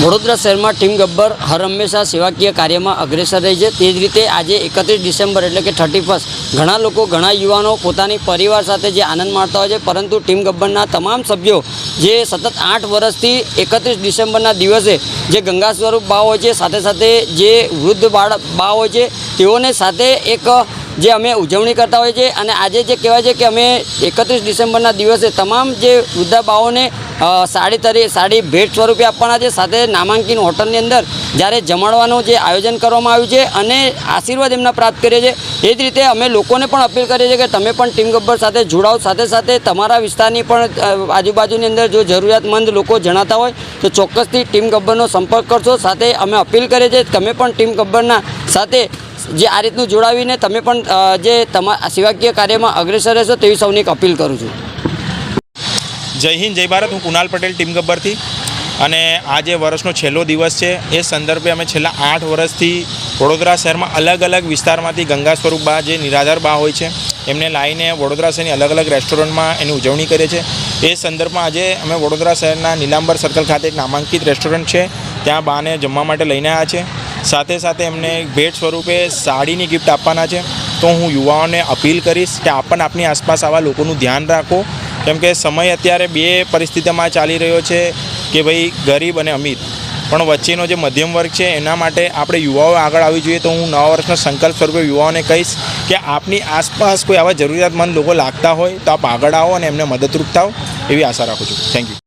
વડોદરા શહેરમાં ટીમ ગબ્બર હર હંમેશા સેવાકીય કાર્યમાં અગ્રેસર રહી છે. તે જ રીતે આજે એકત્રીસ ડિસેમ્બર એટલે કે થર્ટી ફર્સ્ટ ઘણા લોકો, ઘણા યુવાનો પોતાની પરિવાર સાથે જે આનંદ માણતા હોય છે, પરંતુ ટીમ ગબ્બરના તમામ સભ્યો જે સતત આઠ વર્ષથી એકત્રીસ ડિસેમ્બરના દિવસે જે ગંગા સ્વરૂપ બા હોય છે, સાથે સાથે જે વૃદ્ધ બાળ બા હોય છે, તેઓને સાથે એક જે અમે ઉજવણી કરતા હોઈએ છીએ અને આજે જે કહેવાય છે કે અમે એકત્રીસ ડિસેમ્બરના દિવસે તમામ જે વૃદ્ધા બાઓને સાડી તરી, સાડી ભેટ સ્વરૂપે આપવાના છે. સાથે નામાંકિન હોટલની અંદર જ્યારે જમાડવાનું જે આયોજન કરવામાં આવ્યું છે અને આશીર્વાદ એમના પ્રાપ્ત કરીએ છીએ, એ જ રીતે અમે લોકોને પણ અપીલ કરીએ છીએ કે તમે પણ ટીમ ગબ્બર સાથે જોડાઓ. સાથે સાથે તમારા વિસ્તારની પણ આજુબાજુની અંદર જો જરૂરિયાતમંદ લોકો જણાતા હોય તો ચોક્કસથી ટીમ ગબ્બરનો સંપર્ક કરશો. સાથે અમે અપીલ કરીએ છીએ તમે પણ ટીમ ગબ્બરના સાથે જે આ રીતનું જોડાવીને તમે પણ જે તમારા સેવાકીય કાર્યમાં અગ્રેસર રહેશો તેવી સૌની અપીલ કરું છું. જય હિન્દ, જય ભારત. હું કુનાલ પટેલ, ટીમ ગબ્બરથી. અને આજે વર્ષનો છેલ્લો દિવસ છે, એ સંદર્ભે અમે છેલ્લા આઠ વર્ષથી વડોદરા શહેરમાં અલગ અલગ વિસ્તારમાંથી ગંગા સ્વરૂપ બા, જે નિરાધાર બા હોય છે, એમને લાવીને વડોદરા શહેરની અલગ અલગ રેસ્ટોરન્ટમાં એની ઉજવણી કરીએ છીએ એ સંદર્ભમાં આજે અમે વડોદરા શહેરના નીલાંબર સર્કલ ખાતે એક નામાંકિત રેસ્ટોરન્ટ છે, ત્યાં બાને જમવા માટે લઈને આવ્યા છે. સાથે સાથે એમને ભેટ સ્વરૂપે સાડીની ગિફ્ટ આપવાના છે. તો હું યુવાઓને અપીલ કરીશ કે આપ પણ આપની આસપાસ આવા લોકોનું ધ્યાન રાખો. કેમ કે સમય અત્યારે બે પરિસ્થિતિમાં ચાલી રહ્યો છે કે ભાઈ ગરીબ અને અમીર. પણ વચ્ચેનો જે મધ્યમ વર્ગ છે એના માટે આપણે યુવાઓ આગળ આવી જોઈએ. તો હું નવા વર્ષનો સંકલ્પ સ્વરૂપે યુવાઓને કહીશ કે આપની આસપાસ કોઈ આવા જરૂરિયાતમંદ લોકો લાગતા હોય તો આપ આગળ આવો અને એમને મદદરૂપ થાવ. એવી આશા રાખું છું. Thank you